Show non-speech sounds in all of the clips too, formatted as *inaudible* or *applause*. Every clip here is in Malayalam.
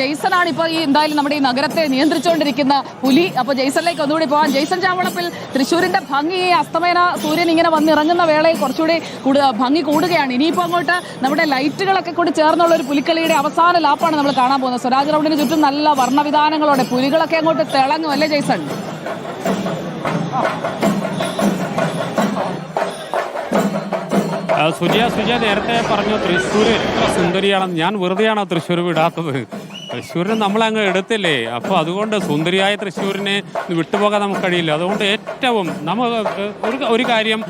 ജെയ്സൺ ആണ് ഇപ്പോൾ ഈ എന്തായാലും നമ്മുടെ ഈ നഗരത്തെ നിയന്ത്രിച്ചുകൊണ്ടിരിക്കുന്ന പുലി. അപ്പൊ ജെയ്സണിലേക്ക് ഒന്നുകൂടി പോകാം. ജെയ്സൺ ചാവളപ്പിൽ തൃശ്ശൂരിന്റെ ഭംഗി അസ്തമയന സൂര്യൻ ഇങ്ങനെ വന്നിറങ്ങുന്ന വേളയിൽ കുറച്ചുകൂടി ഭംഗി കൂടുകയാണ്. ഇനിയിപ്പോൾ അങ്ങോട്ട് നമ്മുടെ ലൈറ്റുകളൊക്കെ കൂടി ചേർന്നുള്ള ഒരു പുലിക്കളിയുടെ അവസാന ലാപ്പാണ് നമ്മൾ കാണാൻ പോകുന്നത്. സ്വരാജ് റൗണ്ടിന് ചുറ്റും നല്ല വർണവിധാനങ്ങളോടെ പുലികളൊക്കെ അങ്ങോട്ട് തിളങ്ങും അല്ലേ ജെയ്സൺ? സുജയ സുജയ നേരത്തെ പറഞ്ഞു തൃശ്ശൂർ എത്ര സുന്ദരിയാണെന്ന്. ഞാൻ വെറുതെയാണോ തൃശ്ശൂർ വിടാത്തത്? തൃശ്ശൂരിന് നമ്മളങ്ങ് എടുത്തില്ലേ? അപ്പോൾ അതുകൊണ്ട് സുന്ദരിയായ തൃശ്ശൂരിനെ വിട്ടുപോകാൻ നമുക്ക് കഴിയില്ല. അതുകൊണ്ട് ഏറ്റവും നമ്മൾ ഒരു ഒരു കാര്യം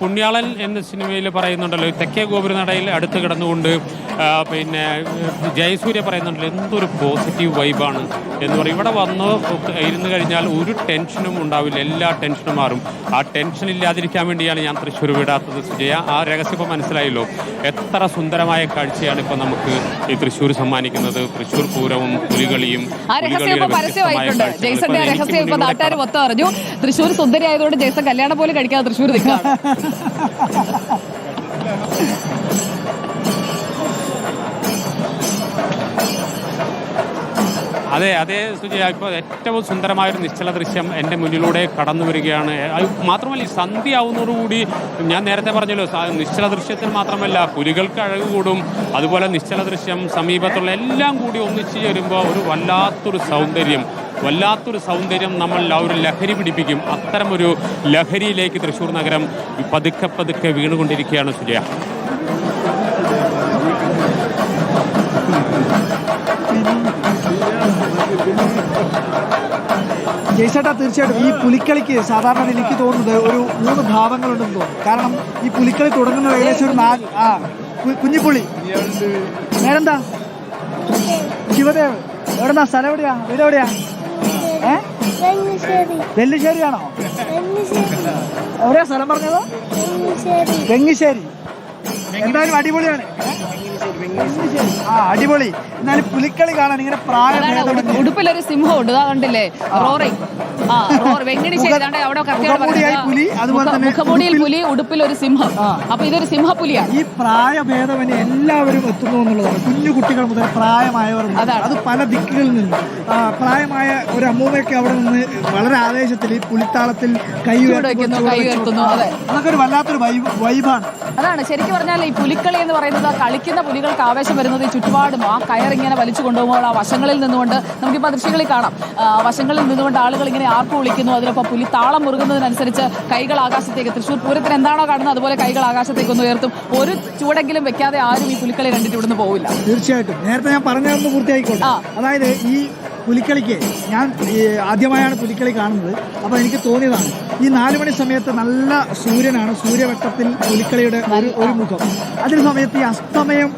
പുണ്യാളൻ എന്ന സിനിമയിൽ പറയുന്നുണ്ടല്ലോ തെക്കേ ഗോപുരനടയിൽ അടുത്ത് കിടന്നുകൊണ്ട് പിന്നെ ജയസൂര്യ പറയുന്നുണ്ടല്ലോ എന്തൊരു പോസിറ്റീവ് വൈബാണ് എന്ന് പറയും. ഇവിടെ വന്ന് ഇരുന്ന് കഴിഞ്ഞാൽ ഒരു ടെൻഷനും ഉണ്ടാവില്ല. എല്ലാ ടെൻഷനും മാറും. ആ ടെൻഷൻ ഇല്ലാതിരിക്കാൻ വേണ്ടിയാണ് ഞാൻ തൃശ്ശൂർ വിടാത്തത് സുജയ. ആ രഹസ്യം ഇപ്പോൾ മനസ്സിലായല്ലോ. എത്ര സുന്ദരമായ കാഴ്ചയാണ് ഇപ്പോൾ നമുക്ക് ഈ തൃശ്ശൂർ സമ്മാനിക്കുന്നത്. തൃശ്ശൂർ പൂരവും പുലികളിയും തൃശ്ശൂർ സുന്ദരി ആയതുകൊണ്ട് ജയ്സൺ കല്യാണം പോലെ കഴിക്കാതെ തൃശ്ശൂർ നിൽക്കുകയാണ്. *laughs* അതെ അതെ സുജയ. ഇപ്പോൾ ഏറ്റവും സുന്ദരമായൊരു നിശ്ചല ദൃശ്യം എന്റെ മുന്നിലൂടെ കടന്നു വരികയാണ്. അത് മാത്രമല്ല ഈ സന്ധ്യയാവുന്നതോടുകൂടി ഞാൻ നേരത്തെ പറഞ്ഞല്ലോ നിശ്ചല ദൃശ്യത്തിന് മാത്രമല്ല പുലികൾക്ക് അഴക് കൂടും അതുപോലെ നിശ്ചല ദൃശ്യം സമീപത്തുള്ള എല്ലാം കൂടി ഒന്നിച്ച് ചേരുമ്പോൾ ഒരു വല്ലാത്തൊരു സൗന്ദര്യം. വല്ലാത്തൊരു സൗന്ദര്യം നമ്മൾ ഒരു ലഹരി പിടിപ്പിക്കും. അത്തരം ഒരു ലഹരിയിലേക്ക് തൃശ്ശൂർ നഗരം പതുക്കെ പതുക്കെ വീണുകൊണ്ടിരിക്കുകയാണ് സുജയ. ജയ്സേട്ടാ തീർച്ചയായിട്ടും ഈ പുലിക്കളിക്ക് സാധാരണ എനിക്ക് തോന്നുന്നത് ഒരു മൂന്ന് ഭാവങ്ങളുണ്ടെന്ന് തോന്നുന്നു. കാരണം ഈ പുലിക്കളി തുടങ്ങുന്ന ഏകദേശം ഒരു നാല് ആ കുഞ്ഞിപ്പുളി നേരെന്താ ശിവദേവ്. എവിടെന്നാ? സ്ഥലം എവിടെയാ? വീട് എവിടെയാ? ഏ? വെല്ലിശ്ശേരിയാണോ എവിടെയാ സ്ഥലം പറഞ്ഞത്? വെങ്ങിശ്ശേരി. എന്തായാലും അടിപൊളിയാണ്. ആ അടിപൊളി. എന്നാലും പുലിക്കളി കാണാൻ ഇങ്ങനെ പ്രായം ഉടുപ്പിലൊരു സിംഹം ഉണ്ട്. കണ്ടില്ലേ? പുലി, അതുപോലെ തന്നെ മുഖമൂടിയിൽ പുലി ഉടുപ്പിൽ ഒരു സിംഹം. അപ്പൊ ഇതൊരു സിംഹപുലിയാണ് ഈ പ്രായഭേദമന്യേ എല്ലാവരും എത്തുന്നു എന്നുള്ളതാണ്. കുഞ്ഞു കുട്ടികൾ മുതൽ പ്രായമായവർ അതാണ്. അത് പല ദിക്കുകളിൽ നിന്ന്. പ്രായമായ ഒരു അമ്മൂമ്മയൊക്കെ അവിടെ നിന്ന് വളരെ ആവേശത്തിൽ ഈ പുലിത്താളത്തിൽ കൈ ഉയർത്തുന്നു, അതെ. അതൊക്കെ ഒരു വല്ലാത്തൊരു വൈബ് വൈബാണ്. അതാണ്. ശരിക്കും പറഞ്ഞാൽ ഈ പുലിക്കളി എന്ന് പറയുന്നത് കളിക്കുന്ന പുലികൾക്ക് ആവേശം വരുന്നത് ഈ ചുറ്റുപാടും ആ കയറിങ്ങനെ വലിച്ചു കൊണ്ടുപോകുമ്പോൾ ആ വശങ്ങളിൽ നിന്നുകൊണ്ട് നമുക്കിപ്പോൾ ദൃശ്യങ്ങളിൽ കാണാം. വശങ്ങളിൽ നിന്നുകൊണ്ട് ആളുകൾ ഇങ്ങനെ ആർപ്പ് വിളിക്കുന്നു? അതിനൊപ്പം പുലി താളം മുറുകുന്നതിനനുസരിച്ച് കൈകൾ ആകാശത്തേക്ക് തൃശൂർ പൂരത്തിന് എന്താണോ കാണുന്നത് അതുപോലെ കൈകൾ ആകാശത്തേക്ക് ഒന്ന് ഉയർത്തും. ഒരു ചൂടെങ്കിലും വെക്കാതെ ആരും ഈ പുലിക്കളി കണ്ടിട്ട് ഇവിടുന്ന് പോവില്ല. തീർച്ചയായിട്ടും. നേരത്തെ ഞാൻ പറഞ്ഞതൊന്ന് പൂർത്തിയായിക്കോട്ടെ. അതായത് ഈ പുലിക്കളിക്ക് ഞാൻ ആദ്യമായാണ് പുലിക്കളി കാണുന്നത്. അപ്പോൾ എനിക്ക് തോന്നിയതാണ് ഈ നാലുമണി സമയത്ത് നല്ല സൂര്യനാണ്. സൂര്യവട്ടത്തിൽ പുലിക്കളിയുടെ ഒരു ഒരു മുഖം. അതിന് സമയത്ത് ഈ അസ്തമയം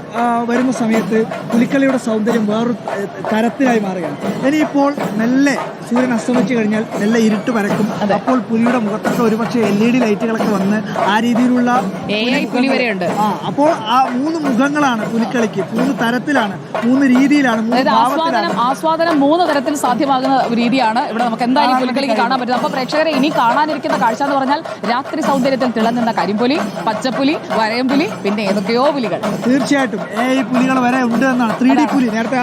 വരുന്ന സമയത്ത് പുലിക്കളിയുടെ സൗന്ദര്യം വേറൊരു തരത്തിലായി മാറുകയാണ്. ഇനിയിപ്പോൾ മെല്ലെ സൂര്യൻ അസ്തമിച്ചു കഴിഞ്ഞാൽ മെല്ലെ ഇരുട്ട് പരക്കും. അപ്പോൾ പുലിയുടെ മുഖത്തൊക്കെ ഒരുപക്ഷെ എൽ ഇ ഡി ലൈറ്റുകളൊക്കെ വന്ന് ആ രീതിയിലുള്ള. ആ അപ്പോൾ ആ മൂന്ന് മുഖങ്ങളാണ് പുലിക്കളിക്ക്. മൂന്ന് തരത്തിലാണ്. മൂന്ന് രീതിയിലാണ്. ആസ്വാദനം മൂന്ന് തരത്തിൽ സാധ്യമാകുന്ന രീതിയാണ്. ഇവിടെ നമുക്ക് എന്തായാലും പുലിക്കളിക്ക് കാണാൻ പറ്റുന്നത്. അപ്പൊ പ്രേക്ഷകരെ ഇനി കാണാനിരിക്കുന്ന കാഴ്ച എന്ന് പറഞ്ഞാൽ രാത്രി സൗന്ദര്യത്തിൽ തിളങ്ങുന്ന കരിമ്പുലി പച്ചപ്പുലി വരയമ്പുലി പിന്നെ ഏതൊക്കെയോ പുലികൾ. തീർച്ചയായിട്ടും. പുലികൾ വരെ ഉണ്ട് എന്നാണ്. ത്രീ ഡി പുലി. നേരത്തെ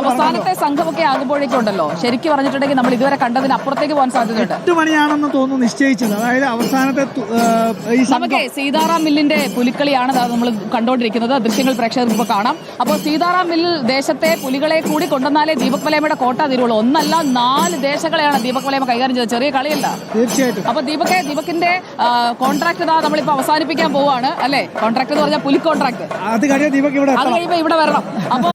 അവസാനത്തെ സംഘമൊക്കെ ആകുമ്പോഴേക്കും ഉണ്ടല്ലോ ശരിക്കും പറഞ്ഞിട്ടുണ്ടെങ്കിൽ നമ്മൾ ഇതുവരെ കണ്ടതിന് അപ്പുറത്തേക്ക് പോകാൻ സാധ്യതയുണ്ട്. എട്ട് മണിയാണെന്ന് തോന്നുന്നു നിശ്ചയിച്ചത്. അതായത് അവസാനത്തെ നമുക്കേ സീതാറാം മില്ലിന്റെ പുലിക്കളിയാണ് നമ്മൾ കണ്ടുകൊണ്ടിരിക്കുന്നത്. ദൃശ്യങ്ങൾ പ്രേക്ഷകർക്ക് ഇപ്പോൾ കാണാം. അപ്പോൾ സീതാറാം മില്ലിൽ ദേശത്തെ പുലികളെ കൂടി കൊണ്ടുവന്നാലേ ദീപക് വലയമയുടെ കോട്ട തീരുള്ളൂ. ഒന്നല്ല നാല് ദേശങ്ങളെയാണ് ദീപക് വലയമ കൈകാര്യം ചെയ്തത്. ചെറിയ കളിയല്ല. തീർച്ചയായിട്ടും. അപ്പൊ ദീപകെ ദീപകിന്റെ കോൺട്രാക്ട് ഇതാ നമ്മളിപ്പോ അവസാനിപ്പിക്കാൻ പോവാണ് അല്ലേ? കോൺട്രാക്ട് എന്ന് പറഞ്ഞാൽ പുലി കോൺട്രാക്ട് അത് കഴിയുമ്പോ ഇവിടെ വരണം. അപ്പൊ